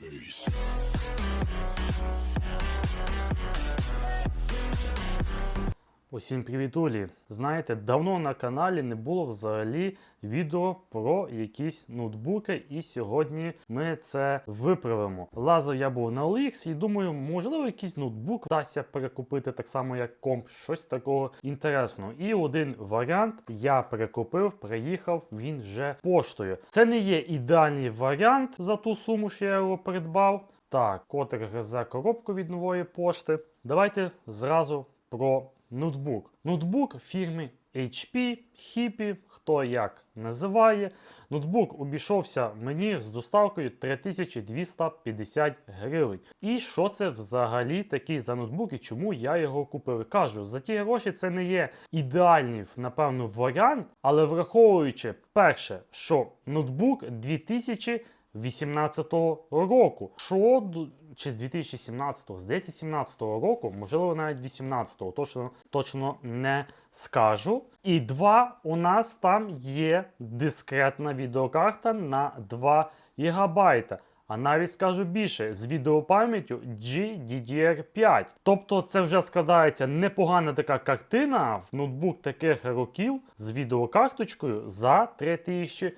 Peace. Усім привітулі! Знаєте, давно на каналі не було взагалі відео про якісь ноутбуки, і сьогодні ми це виправимо. Лазив я був на OLX і думаю, можливо, якийсь ноутбук вдасться перекупити так само, як комп, щось такого інтересного. І один варіант я перекупив, приїхав він вже поштою. Це не є ідеальний варіант за ту суму, що я його придбав. Так, котик гризе коробку від нової пошти. Давайте зразу про ноутбук. Ноутбук фірми HP, Hippie, хто як називає. Ноутбук обійшовся мені з доставкою 3250 гривень. І що це взагалі такий за ноутбук і чому я його купив? Кажу, за ті гроші це не є ідеальний, напевно, варіант, але враховуючи перше, що ноутбук 2000 18 року. Що чи з 2017, здається, 17 року, можливо, навіть 18-го, точно, точно не скажу. І два, у нас там є дискретна відеокарта на 2 ГБ. А навіть скажу більше, з відеопам'яттю GDDR5. Тобто це вже складається непогана така картина в ноутбук таких років з відеокарточкою за 3000 гривень.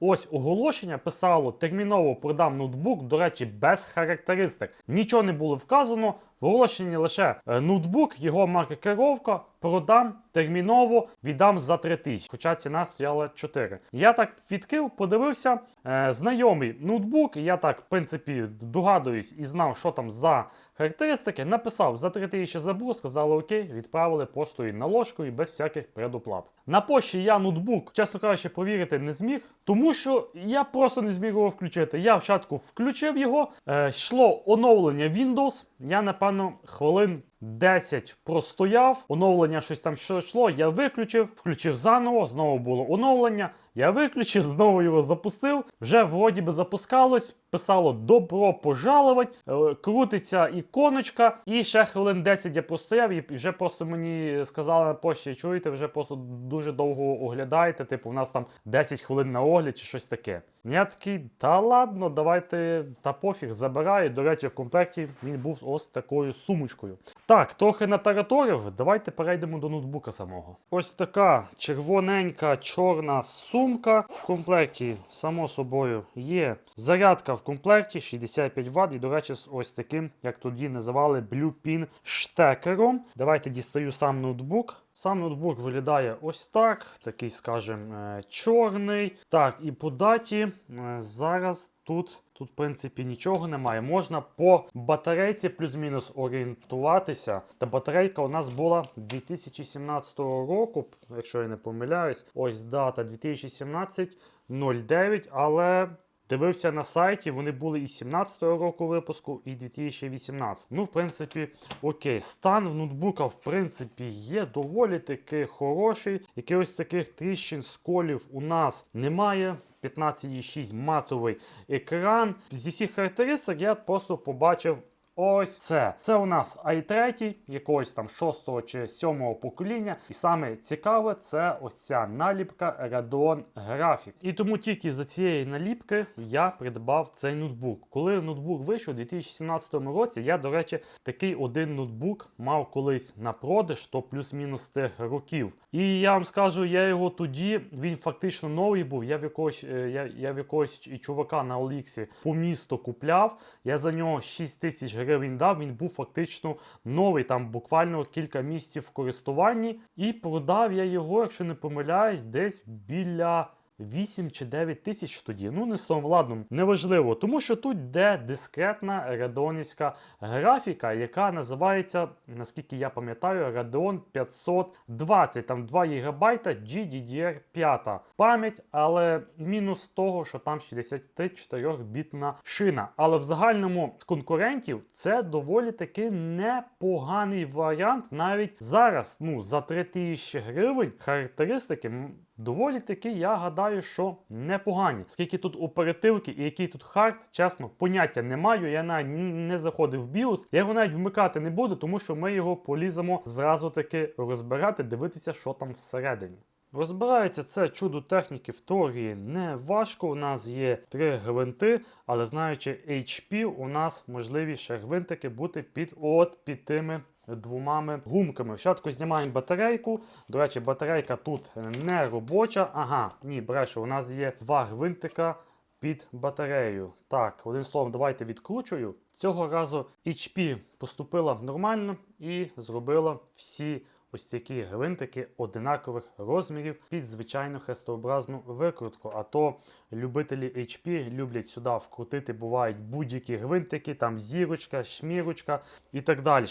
Ось оголошення писало терміново продам ноутбук, до речі, без характеристик. Нічого не було вказано. В оголошенні лише е, ноутбук, його маркировка, продам терміново, віддам за 3000, хоча ціна стояла 4. Я так відкрив, подивився, е, знайомий ноутбук, я так, в принципі, догадуюсь і знав, що там за характеристики. Написав за 3000 забув, сказали окей, відправили поштою на ложку і без всяких предоплат. На пошті я ноутбук, чесно кажучи, повірити не зміг, тому що я просто не зміг його включити. Я спочатку включив його, е, йшло оновлення Windows. Я, напевно, хвилин 10 простояв, оновлення щось там що йшло, я виключив, включив заново, знову було оновлення. Я виключив, знову його запустив. Вже вроді би запускалось, писало добро пожаловать, е, крутиться іконочка, і ще хвилин 10 я простояв, і вже просто мені сказали на пошті, чуєте, вже просто дуже довго оглядаєте. Типу, у нас там 10 хвилин на огляд чи щось таке. Я такий, та ладно, давайте та пофіг забираю. До речі, в комплекті він був ось такою сумочкою. Так, трохи натараторів, Давайте перейдемо до ноутбука самого. Ось така червоненька чорна сумка. В комплекті, само собою, є зарядка в комплекті 65 Вт. І, до речі, з ось таким, як тоді називали, Blue Pin штекером. Давайте дістаю сам ноутбук. Сам ноутбук виглядає ось так, такий, скажімо, е, чорний. Так, і по даті е, зараз тут, тут, в принципі, нічого немає. Можна по батарейці плюс-мінус орієнтуватися. Та батарейка у нас була 2017 року, якщо я не помиляюсь. Ось дата 2017-09, але. Дивився на сайті, вони були і 17-го року випуску, і 2018. Ну, в принципі, окей. Стан в ноутбука, в принципі, є доволі таки хороший. Якихось таких тріщин, сколів у нас немає. 15,6 матовий екран. Зі всіх характеристик я просто побачив ось це. Це у нас i3 якогось там 6 чи 7 покоління. І саме цікаве, це ось ця наліпка Radeon Graphic. І тому тільки за цієї наліпки я придбав цей ноутбук. Коли ноутбук вийшов у 2017 році, я, до речі, такий один ноутбук мав колись на продаж, то плюс-мінус тих років. І я вам скажу, я його тоді, він фактично новий був. Я в якогось, е, я, я в якогось чувака на Оліксі по місту купляв. Я за нього 6 тисяч гривень дав. Він був фактично новий, там буквально кілька місяців в користуванні. І продав я його, якщо не помиляюсь, десь біля. 8 чи 9 тисяч тоді. Ну, не словом, ладно, неважливо. Тому що тут йде дискретна радонівська графіка, яка називається, наскільки я пам'ятаю, Radeon 520. Там 2 ГБ GDDR5 пам'ять, але мінус того, що там 64-бітна шина. Але в загальному з конкурентів це доволі таки непоганий варіант. Навіть зараз, ну, за 3000 гривень характеристики. Доволі таки, я гадаю, що непогані. Скільки тут оперативки і який тут хард, чесно, поняття не маю. Я навіть не заходив в BIOS. Я його навіть вмикати не буду, тому що ми його поліземо зразу таки розбирати, дивитися, що там всередині. Розбирається це чудо техніки в теорії не важко. У нас є три гвинти, але знаючи HP, у нас можливі ще гвинтики бути під от під тими двома гумками. Спочатку знімаємо батарейку. До речі, батарейка тут не робоча. Ага, ні, брешу, у нас є два гвинтика під батарею. Так, одним словом, давайте відкручую. Цього разу HP поступила нормально і зробила всі ось такі гвинтики одинакових розмірів під звичайну хрестообразну викрутку. А то любителі HP люблять сюди вкрутити, бувають будь-які гвинтики, там зірочка, шмірочка і так далі.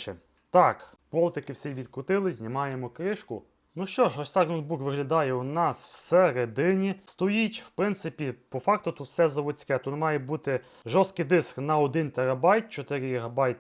Так, болтики всі відкрутили, знімаємо кришку. Ну що ж, ось так ноутбук виглядає у нас всередині. Стоїть, в принципі, по факту тут все заводське. Тут має бути жорсткий диск на 1 ТБ, 4 ГБ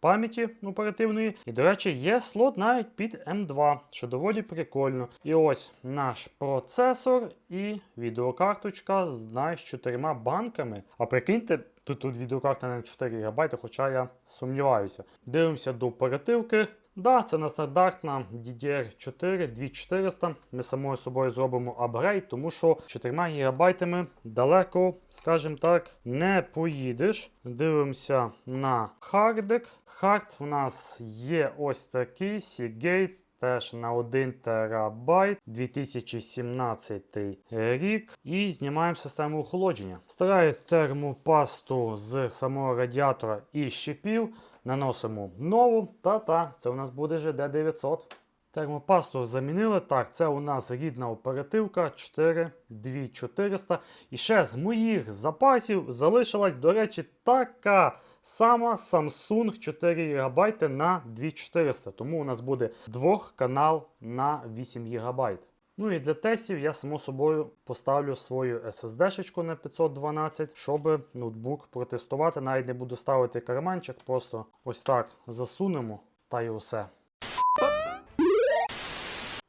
пам'яті оперативної. І, до речі, є слот навіть під М2, що доволі прикольно. І ось наш процесор і відеокарточка з знаєш, чотирма банками. А прикиньте, тут, тут відеокарта на 4 ГБ, хоча я сумніваюся. Дивимося до оперативки. Да, це на стандартна DDR4 2400. Ми самою собою зробимо апгрейд, тому що 4 ГБ далеко, скажімо так, не поїдеш. Дивимося на хардик. Хард в нас є ось такий Seagate. Теж на 1 терабайт 2017 рік. І знімаємо систему охолодження. Стараю термопасту з самого радіатора і щепів. Наносимо нову. Та-та, це у нас буде GD 900. Термопасту замінили. Так, це у нас рідна оперативка 42400. І ще з моїх запасів залишилась, до речі, така сама Samsung 4 ГБ на 2400. Тому у нас буде двохканал на 8 ГБ. Ну і для тестів я само собою поставлю свою SSD-шечку на 512, щоб ноутбук протестувати. Навіть не буду ставити карманчик, просто ось так засунемо та й усе.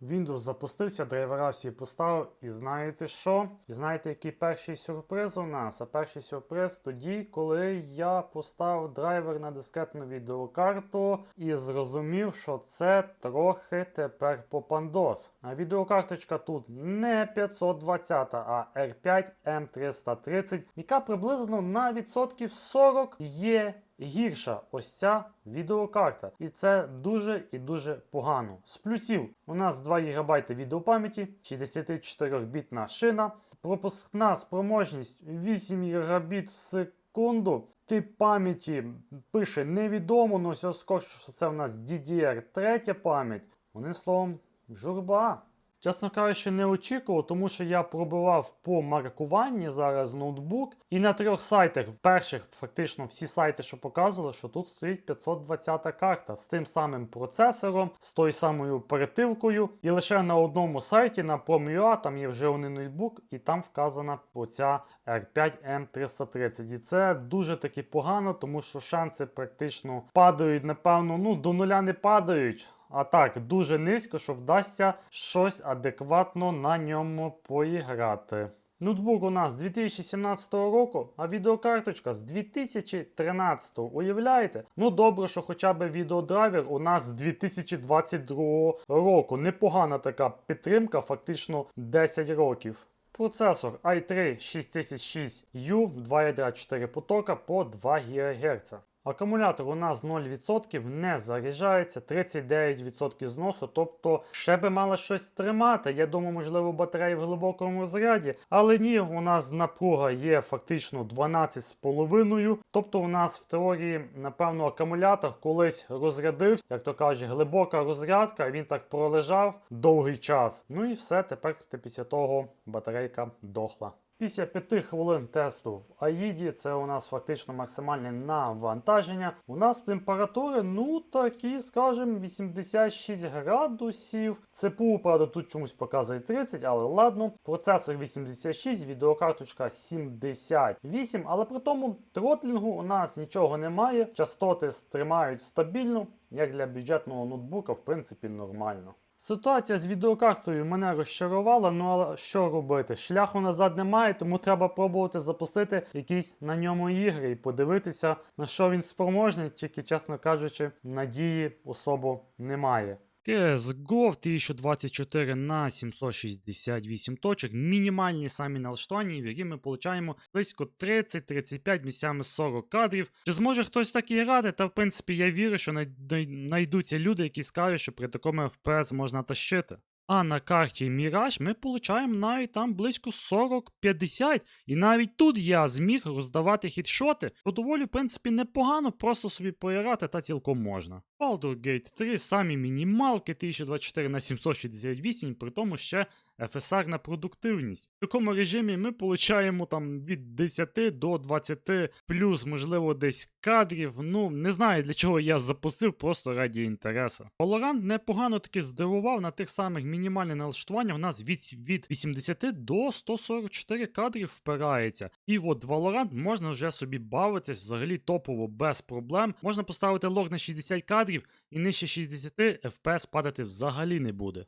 Windows запустився, драйвера всі поставив. І знаєте що? І знаєте, який перший сюрприз у нас? А перший сюрприз тоді, коли я поставив драйвер на дискретну відеокарту і зрозумів, що це трохи тепер попандос. А відеокарточка тут не 520, а R5 M330, яка приблизно на відсотків 40 є гірша ось ця відеокарта. І це дуже і дуже погано. З плюсів у нас 2 ГБ відеопам'яті, 64-бітна шина, пропускна спроможність 8 ГБ в секунду. Тип пам'яті пише невідомо, але все скажу, що це в нас DDR3 пам'ять. Одним словом, журба. Чесно кажучи, не очікував, тому що я пробивав по маркуванні зараз ноутбук, і на трьох сайтах, перших, фактично всі сайти, що показували, що тут стоїть 520 карта з тим самим процесором, з тою самою оперативкою. І лише на одному сайті, на Prom.ua, там є вживаний ноутбук, і там вказана оця R5 M330. І це дуже таки погано, тому що шанси практично падають, напевно, ну до нуля не падають. А так, дуже низько, що вдасться щось адекватно на ньому поіграти. Ноутбук у нас з 2017 року, а відеокарточка з 2013. Уявляєте? Ну добре, що хоча б відеодрайвер у нас з 2022 року. Непогана така підтримка, фактично 10 років. Процесор i3 6006U, 2 ядра 4 потока по 2 ГГц. Акумулятор у нас 0% не заряджається, 39% зносу, тобто ще би мало щось тримати. Я думаю, можливо, батарея в глибокому розряді. Але ні, у нас напруга є фактично 12,5. Тобто у нас в теорії, напевно, акумулятор колись розрядився, як то каже, глибока розрядка, він так пролежав довгий час. Ну і все, тепер після того батарейка дохла. Після 5 хвилин тесту в Аїді, це у нас фактично максимальне навантаження. У нас температури, ну такі, скажімо, 86 градусів. ЦПУ, правда, тут чомусь показує 30, але ладно. Процесор 86, відеокарточка 78, але при тому тротлінгу у нас нічого немає. Частоти тримають стабільно, як для бюджетного ноутбука, в принципі, нормально. Ситуація з відеокартою мене розчарувала, ну але що робити? Шляху назад немає, тому треба пробувати запустити якісь на ньому ігри і подивитися, на що він спроможний, тільки, чесно кажучи, надії особо немає. CSGO в 1024 на 768 точок. Мінімальні самі налаштування, в які ми получаємо близько 30-35 місцями 40 кадрів. Чи зможе хтось так і грати? Та в принципі я вірю, що най- най- знайдуться люди, які скажуть, що при такому FPS можна тащити. А на карті Міраж ми получаємо навіть там близько 40-50. І навіть тут я зміг роздавати хідшоти, то доволі, в принципі, непогано, просто собі поіграти та цілком можна. Baldur Gate 3 самі мінімалки 1024 на 768, при тому ще FSR на продуктивність. В такому режимі ми получаємо там від 10 до 20 плюс, можливо, десь кадрів. Ну, не знаю для чого я запустив, просто раді інтересу. Valorant непогано таки здивував на тих самих мінімальних налаштуваннях. У нас від, від 80 до 144 кадрів впирається. І от Valorant можна вже собі бавитись взагалі топово без проблем. Можна поставити лог на 60 кадрів і нижче 60 FPS падати взагалі не буде.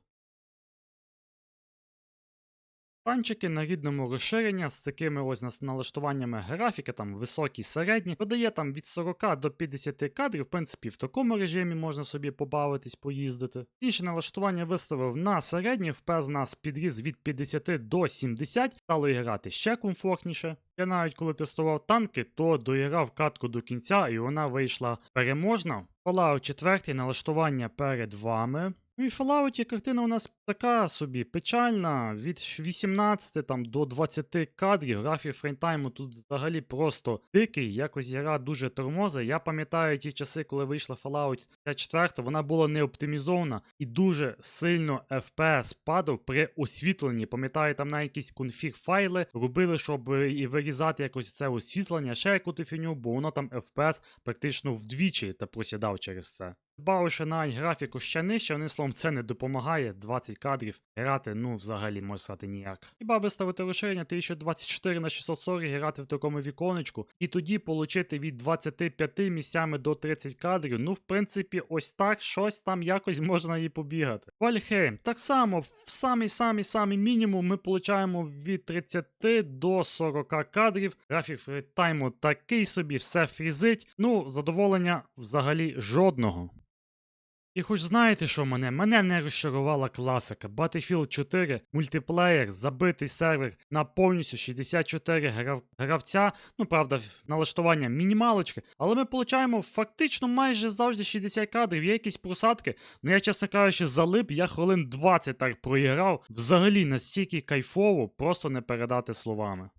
Танчики на рідному розширення з такими ось налаштуваннями графіки, там високі, середні, видає там від 40 до 50 кадрів. В принципі, в такому режимі можна собі побавитись, поїздити. Інші налаштування виставив на середні, впез нас підріз від 50 до 70, стало і грати ще комфортніше. Я навіть коли тестував танки, то доіграв катку до кінця, і вона вийшла переможна. Fallout 4 налаштування перед вами. І в Fallout картина у нас така собі печальна. Від 18 там, до 20 кадрів. Графік фреймтайму тут взагалі просто дикий. Якось гра дуже тормоза. Я пам'ятаю ті часи, коли вийшла Fallout 4, вона була не оптимізована і дуже сильно FPS падав при освітленні. Пам'ятаю, там на якісь конфіг файли робили, щоб е, і вирізати якось це освітлення, ще яку-то фіню, бо воно там FPS практично вдвічі та просідав через це. Дбавши на графіку ще нижче, одним словом, це не допомагає. 20 кадрів грати, ну, взагалі можна сказати ніяк. Хіба виставити розширення 1024 на 640 грати в такому віконечку, і тоді получити від 25 місцями до 30 кадрів. Ну, в принципі, ось так щось там якось можна і побігати. Вальхейм, так само, в самий самий самий мінімум ми получаємо від 30 до 40 кадрів. Графік фрітайму такий собі, все фрізить. Ну, задоволення взагалі жодного. І хоч знаєте, що мене? Мене не розчарувала класика. Battlefield 4, мультиплеєр, забитий сервер на повністю 64 грав... гравця. Ну, правда, налаштування мінімалочки. Але ми получаємо фактично майже завжди 60 кадрів. Є якісь просадки. Ну я, чесно кажучи, залип, я хвилин 20 так проіграв. Взагалі настільки кайфово, просто не передати словами.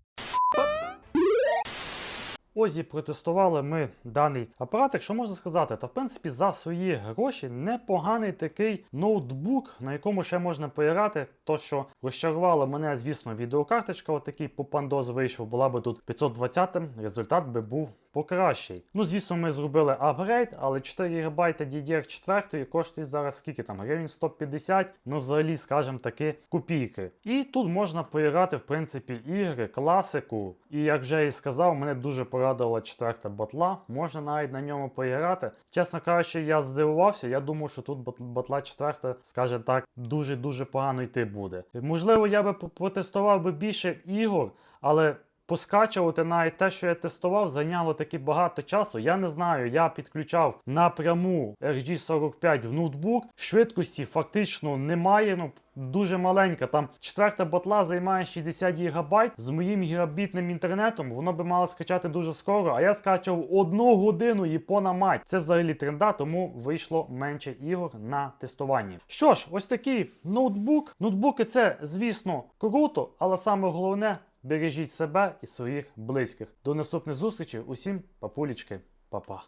Ось і протестували ми даний апарат. якщо можна сказати? Та в принципі за свої гроші непоганий такий ноутбук, на якому ще можна поіграти. То, що розчарувало мене, звісно, відеокарточка, отакий попандоз вийшов, була би тут 520, результат би був покращий. Ну, звісно, ми зробили апгрейд, але 4 ГБ DDR4 коштує зараз скільки там? Гривень 150, ну взагалі, скажімо таки, копійки. І тут можна поіграти, в принципі, ігри, класику. І як вже і сказав, мене дуже порадувала четверта батла. Можна навіть на ньому поіграти. Чесно кажучи, я здивувався. Я думав, що тут батла четверта, скажімо так, дуже-дуже погано йти буде. Можливо, я би п- потестував би більше ігор, але. Поскачувати навіть те, що я тестував, зайняло таки багато часу. Я не знаю, я підключав напряму RG45 в ноутбук. Швидкості фактично немає. Ну дуже маленька. Там четверта батла займає 60 ГБ. З моїм гігабітним інтернетом воно би мало скачати дуже скоро. А я скачав одну годину і пона мать. Це взагалі тренда, тому вийшло менше ігор на тестуванні. Що ж, ось такий ноутбук. Ноутбуки це, звісно, круто, але саме головне. Бережіть себе і своїх близьких. До наступних зустрічей. Усім папулічки, па-па.